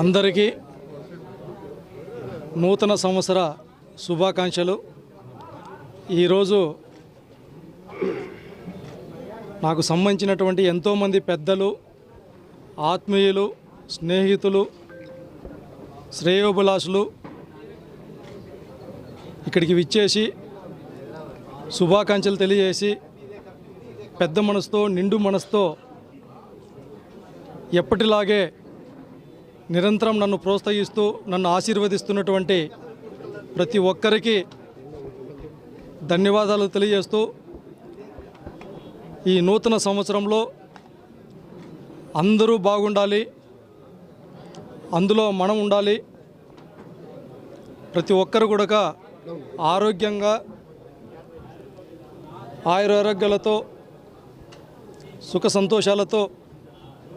అందరికీ నూతన సంవత్సర శుభాకాంక్షలు. ఈరోజు నాకు సంబంధించినటువంటి ఎంతోమంది పెద్దలు ఆత్మీయులు స్నేహితులు శ్రేయోభిలాషులు ఇక్కడికి విచ్చేసి శుభాకాంక్షలు తెలియజేసి పెద్ద మనసుతో నిండు మనసుతో ఎప్పటిలాగే నిరంతరం నన్ను ప్రోత్సహిస్తూ నన్ను ఆశీర్వదిస్తున్నటువంటి ప్రతి ఒక్కరికి ధన్యవాదాలు తెలియజేస్తూ ఈ నూతన సంవత్సరంలో అందరూ బాగుండాలి అందులో మనం ఉండాలి ప్రతి ఒక్కరు కూడా ఆరోగ్యంగా ఆయురారోగ్యాలతో సుఖ సంతోషాలతో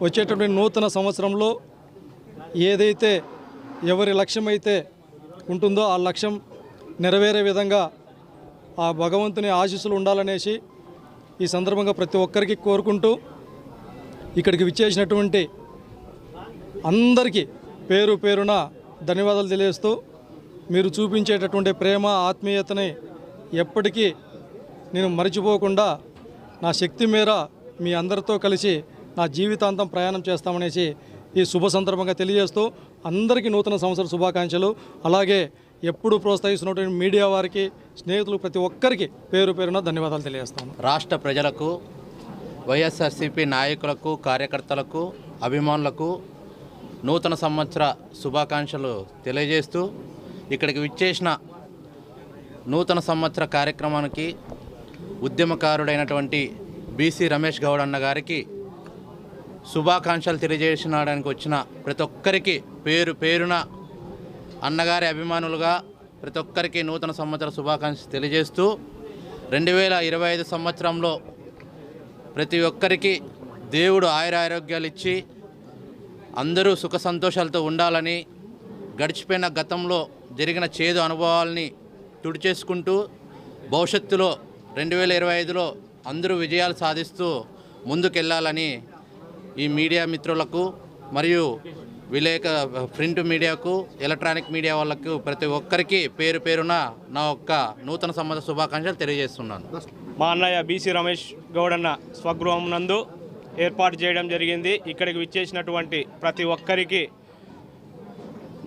వచ్చేటటువంటి నూతన సంవత్సరంలో ఏదైతే ఎవరి లక్ష్యమైతే ఉంటుందో ఆ లక్ష్యం నెరవేరే విధంగా ఆ భగవంతుని ఆశీస్సులు ఉండాలనేసి ఈ సందర్భంగా ప్రతి ఒక్కరికి కోరుకుంటూ ఇక్కడికి విచ్చేసినటువంటి అందరికీ పేరు పేరున ధన్యవాదాలు తెలియజేస్తూ మీరు చూపించేటటువంటి ప్రేమ ఆత్మీయతని ఎప్పటికీ నేను మర్చిపోకుండా నా శక్తి మేర మీ అందరితో కలిసి నా జీవితాంతం ప్రయాణం చేస్తామనేసి ఈ శుభ సందర్భంగా తెలియజేస్తూ అందరికీ నూతన సంవత్సర శుభాకాంక్షలు. అలాగే ఎప్పుడు ప్రోత్సహిస్తున్నటువంటి మీడియా వారికి స్నేహితులు ప్రతి ఒక్కరికి పేరు పేరున ధన్యవాదాలు తెలియజేస్తాను. రాష్ట్ర ప్రజలకు వైఎస్ఆర్సీపీ నాయకులకు కార్యకర్తలకు అభిమానులకు నూతన సంవత్సర శుభాకాంక్షలు తెలియజేస్తూ ఇక్కడికి విచ్చేసిన నూతన సంవత్సర కార్యక్రమానికి ఉద్యమకారుడైనటువంటి బీసీ రమేష్ గౌడ్ అన్న గారికి శుభాకాంక్షలు తెలియజేసినడానికి వచ్చిన ప్రతి ఒక్కరికి పేరు పేరున అన్నగారి అభిమానులుగా ప్రతి ఒక్కరికి నూతన సంవత్సర శుభాకాంక్షలు తెలియజేస్తూ రెండు వేల ఇరవై ఐదు సంవత్సరంలో ప్రతి ఒక్కరికి దేవుడు ఆయురారోగ్యాలు ఇచ్చి అందరూ సుఖ సంతోషాలతో ఉండాలని గడిచిపోయిన గతంలో జరిగిన చేదు అనుభవాల్ని తుడిచేసుకుంటూ భవిష్యత్తులో రెండు వేల ఇరవై ఐదులో అందరూ విజయాలు సాధిస్తూ ముందుకెళ్ళాలని ఈ మీడియా మిత్రులకు మరియు విలేక ప్రింట్ మీడియాకు ఎలక్ట్రానిక్ మీడియా వాళ్ళకు ప్రతి ఒక్కరికి పేరు పేరున నా యొక్క నూతన సంబంధ శుభాకాంక్షలు తెలియజేస్తున్నాను. మా అన్నయ్య బీసీ రమేష్ గౌడన్న స్వగృహం నందు ఏర్పాటు చేయడం జరిగింది. ఇక్కడికి విచ్చేసినటువంటి ప్రతి ఒక్కరికి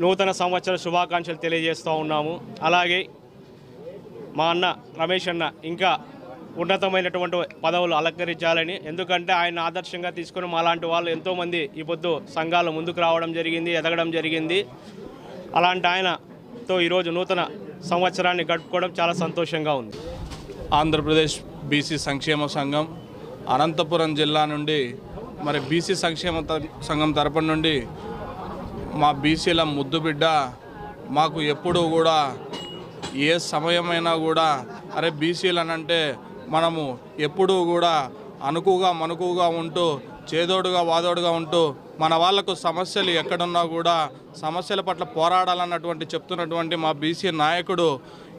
నూతన సంవత్సర శుభాకాంక్షలు తెలియజేస్తూ ఉన్నాము. అలాగే మా అన్న రమేష్ అన్న ఇంకా ఉన్నతమైనటువంటి పదవులు అలంకరించాలని. ఎందుకంటే ఆయన ఆదర్శంగా తీసుకుని మాలాంటి వాళ్ళు ఎంతోమంది ఈ పొద్దు సంఘాలు ముందుకు రావడం జరిగింది ఎదగడం జరిగింది. అలాంటి ఆయనతో ఈరోజు నూతన సంవత్సరాన్ని గడుపుకోవడం చాలా సంతోషంగా ఉంది. ఆంధ్రప్రదేశ్ బీసీ సంక్షేమ సంఘం అనంతపురం జిల్లా నుండి మరి బీసీ సంక్షేమ సంఘం తరపు నుండి మా బీసీల ముద్దు బిడ్డ మాకు ఎప్పుడూ కూడా ఏ సమయమైనా కూడా అరే బీసీలనంటే మనము ఎప్పుడూ కూడా అనుకుగా మనుకుగా ఉంటూ చేదోడుగా వాదోడుగా ఉంటూ మన వాళ్ళకు సమస్యలు ఎక్కడున్నా కూడా సమస్యల పట్ల పోరాడాలన్నటువంటి చెప్తున్నటువంటి మా బీసీ నాయకుడు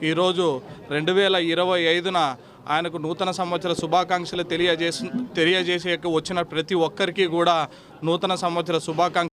ఈరోజు రెండు వేల ఇరవై ఐదున ఆయనకు నూతన సంవత్సర శుభాకాంక్షలు తెలియజేసి తెలియజేసే వచ్చిన ప్రతి ఒక్కరికి కూడా నూతన సంవత్సర శుభాకాంక్ష